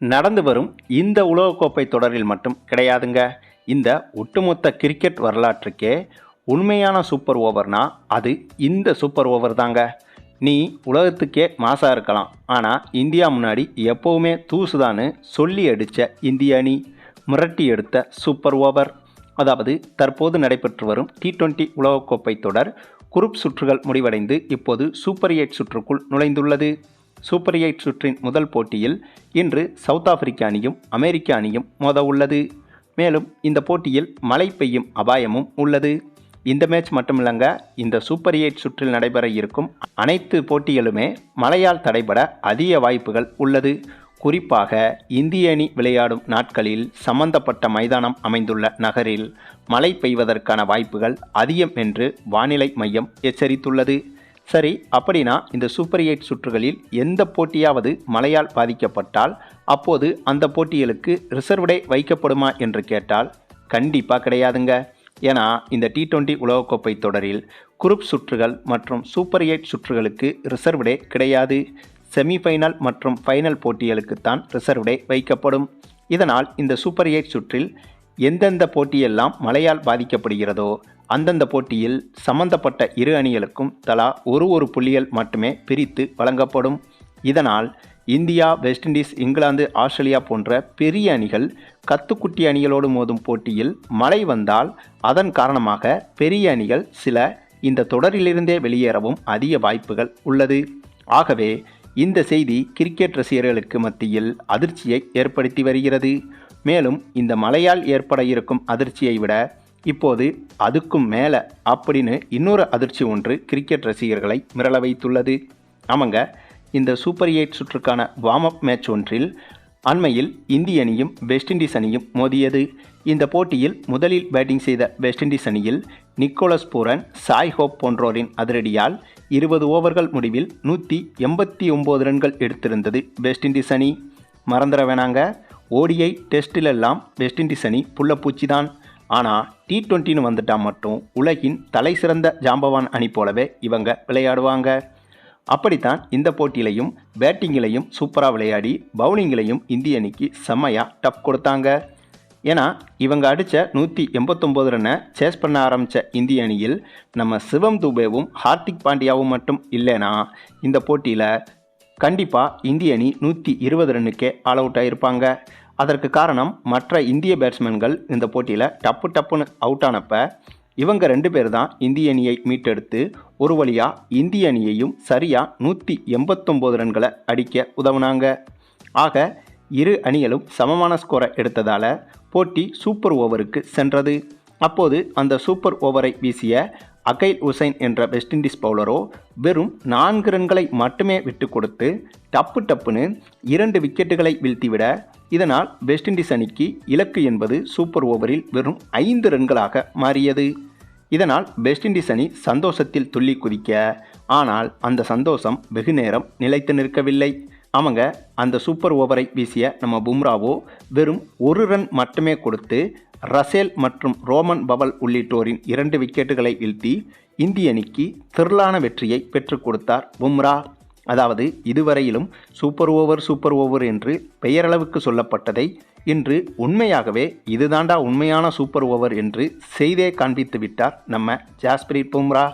நடந்து வரும் இந்த உலகக்கோப்பை தொடரில் மட்டும் கிடையாதுங்க. இந்த ஒட்டுமொத்த கிரிக்கெட் வரலாற்றுக்கே உண்மையான சூப்பர் ஓவர்னா அது இந்த சூப்பர் ஓவர் தாங்க. நீ உலகத்துக்கே மாசாக இருக்கலாம். ஆனால் இந்தியா முன்னாடி எப்போவுமே தூசுதான்னு சொல்லி அடித்த இந்திய அணி மிரட்டி எடுத்த சூப்பர் ஓவர் அதாவது தற்போது நடைபெற்று வரும் டி டுவெண்ட்டி உலகக்கோப்பை தொடர் குரூப் சுற்றுகள் முடிவடைந்து இப்போது சூப்பர் எயிட் சுற்றுக்குள் நுழைந்துள்ளது. சூப்பர் எயிட் சுற்றின் முதல் போட்டியில் இன்று சவுத் ஆப்பிரிக்க அணியும் அமெரிக்க அணியும் மோத உள்ளது மேலும் இந்த போட்டியில் மழை பெய்யும் அபாயமும் உள்ளது. இந்த மேட்ச் மட்டுமில்லங்க இந்த சூப்பர் எயிட் சுற்றில் நடைபெற இருக்கும் அனைத்து போட்டிகளுமே மழையால் தடைபட அதிக வாய்ப்புகள் உள்ளது. குறிப்பாக இந்திய அணி விளையாடும் நாட்களில் சம்பந்தப்பட்ட மைதானம் அமைந்துள்ள நகரில் மழை பெய்வதற்கான வாய்ப்புகள் அதிகம் என்று வானிலை மையம் எச்சரித்துள்ளது. சரி அப்படின்னா இந்த சூப்பர் எயிட் சுற்றுகளில் எந்த போட்டியாவது மழையால் பாதிக்கப்பட்டால் அப்போது அந்த போட்டிகளுக்கு ரிசர்வ்டே வைக்கப்படுமா என்று கேட்டால் கண்டிப்பாக கிடையாதுங்க. ஏன்னா இந்த டி டுவெண்ட்டி உலகக்கோப்பை தொடரில் குரூப் சுற்றுகள் மற்றும் சூப்பர் எயிட் சுற்றுகளுக்கு ரிசர்வ்டே கிடையாது. செமிஃபைனல் மற்றும் ஃபைனல் போட்டிகளுக்குத்தான் ரிசர்வ்டே வைக்கப்படும். இதனால் இந்த சூப்பர் எயிட் சுற்றில் எந்தெந்த போட்டியெல்லாம் மழையால் பாதிக்கப்படுகிறதோ அந்தந்த போட்டியில் சம்பந்தப்பட்ட இரு அணிகளுக்கும் தலா ஒரு ஒரு புள்ளிகள் மட்டுமே பிரித்து வழங்கப்படும். இதனால் இந்தியா வெஸ்ட் இண்டீஸ் இங்கிலாந்து ஆஸ்திரேலியா போன்ற பெரிய அணிகள் கத்துக்குட்டி அணிகளோடு மோதும் போட்டியில் மழை வந்தால் அதன் காரணமாக பெரிய அணிகள் சில இந்த தொடரிலிருந்தே வெளியேறவும் அதிக வாய்ப்புகள் உள்ளது. ஆகவே இந்த செய்தி கிரிக்கெட் ரசிகர்களுக்கு மத்தியில் அதிர்ச்சியை ஏற்படுத்தி வருகிறது. மேலும் இந்த மழையால் ஏற்பட இருக்கும் அதிர்ச்சியை விட இப்போது அதுக்கும் மேலே அப்படின்னு இன்னொரு அதிர்ச்சி ஒன்று கிரிக்கெட் ரசிகர்களை மிரள வைத்துள்ளது. ஆமாங்க இந்த சூப்பர் எயிட் சுற்றுக்கான வார்ம் அப் மேட்ச் ஒன்றில் அண்மையில் இந்திய அணியும் வெஸ்ட் இண்டீஸ் அணியும் மோதியது. இந்த போட்டியில் முதலில் பேட்டிங் செய்த வெஸ்ட் இண்டீஸ் அணியில் நிக்கோலஸ் பூரன் சாய் ஹோப் போன்றோரின் அதிரடியால் இருபது ஓவர்கள் முடிவில் நூற்றி எண்பத்தி ஒம்பது ரன்கள் எடுத்திருந்தது வெஸ்ட் இண்டீஸ் அணி. மறந்துட வேணாங்க. ஓடிஐ டெஸ்டிலெல்லாம் வெஸ்ட் இண்டீஸ் அணி புள்ளப்பூச்சி தான் ஆனால் டி ட்வெண்ட்டின்னு வந்துட்டால் மட்டும் உலகின் தலை சிறந்த ஜாம்பவான் அணி போலவே இவங்க விளையாடுவாங்க. அப்படித்தான் இந்த போட்டியிலையும் பேட்டிங்கிலையும் சூப்பராக விளையாடி பவுலிங்கிலையும் இந்திய அணிக்கு செம்மையாக டப் கொடுத்தாங்க. ஏன்னா இவங்க அடித்த நூற்றி எண்பத்தொம்போது ரன்னை சேஸ் பண்ண ஆரம்பித்த இந்திய அணியில் நம்ம சிவம் துபேவும் ஹார்திக் பாண்டியாவும் மட்டும் இல்லைனா இந்த போட்டியில் கண்டிப்பாக இந்திய அணி நூற்றி இருபது ரன்னுக்கே ஆல் அவுட் ஆகியிருப்பாங்க அதற்கு காரணம் மற்ற இந்திய பேட்ஸ்மேன்கள் இந்த போட்டியில் டப்பு டப்புன்னு அவுட் ஆனப்ப இவங்க ரெண்டு பேர் தான் இந்திய அணியை மீட்டெடுத்து ஒரு வழியாக இந்திய அணியையும் சரியாக நூற்றி எண்பத்தொம்போது ரன்களை அடிக்க உதவுனாங்க. ஆக இரு அணிகளும் சமமான ஸ்கோரை எடுத்ததால் போட்டி சூப்பர் ஓவருக்கு சென்றது. அப்போது அந்த சூப்பர் ஓவரை வீசிய அகைல் உசைன் என்ற வெஸ்ட் இண்டீஸ் பவுலரோ வெறும் நான்கு ரன்களை மட்டுமே விட்டு கொடுத்து டப்பு டப்புன்னு இரண்டு விக்கெட்டுகளை வீழ்த்திவிட இதனால் வெஸ்ட் இண்டீஸ் அணிக்கு இலக்கு என்பது சூப்பர் ஓவரில் வெறும் ஐந்து ரன்களாக மாறியது. இதனால் வெஸ்ட் இண்டீஸ் அணி சந்தோஷத்தில் துள்ளி குதிக்க ஆனால் அந்த சந்தோஷம் வெகு நேரம் நிலைத்து நிற்கவில்லை. ஆமாங்க. அந்த சூப்பர் ஓவரை வீசிய நம்ம பும்ராவோ வெறும் ஒரு ரன் மட்டுமே கொடுத்து ரசேல் மற்றும் ரோமன் பவல் உள்ளிட்டோரின் இரண்டு விக்கெட்டுகளை வீழ்த்தி இந்திய அணிக்கு திரளான வெற்றியை பெற்றுக் கொடுத்தார் பும்ரா. அதாவது இதுவரையிலும் சூப்பர் ஓவர் சூப்பர் ஓவர் என்று பெயரளவுக்கு சொல்லப்பட்டதை இன்று உண்மையாகவே இதுதாண்டா உண்மையான சூப்பர் ஓவர் என்று செய்தே காண்பித்து விட்டார் நம்ம ஜாஸ்பிரிட் பும்ரா.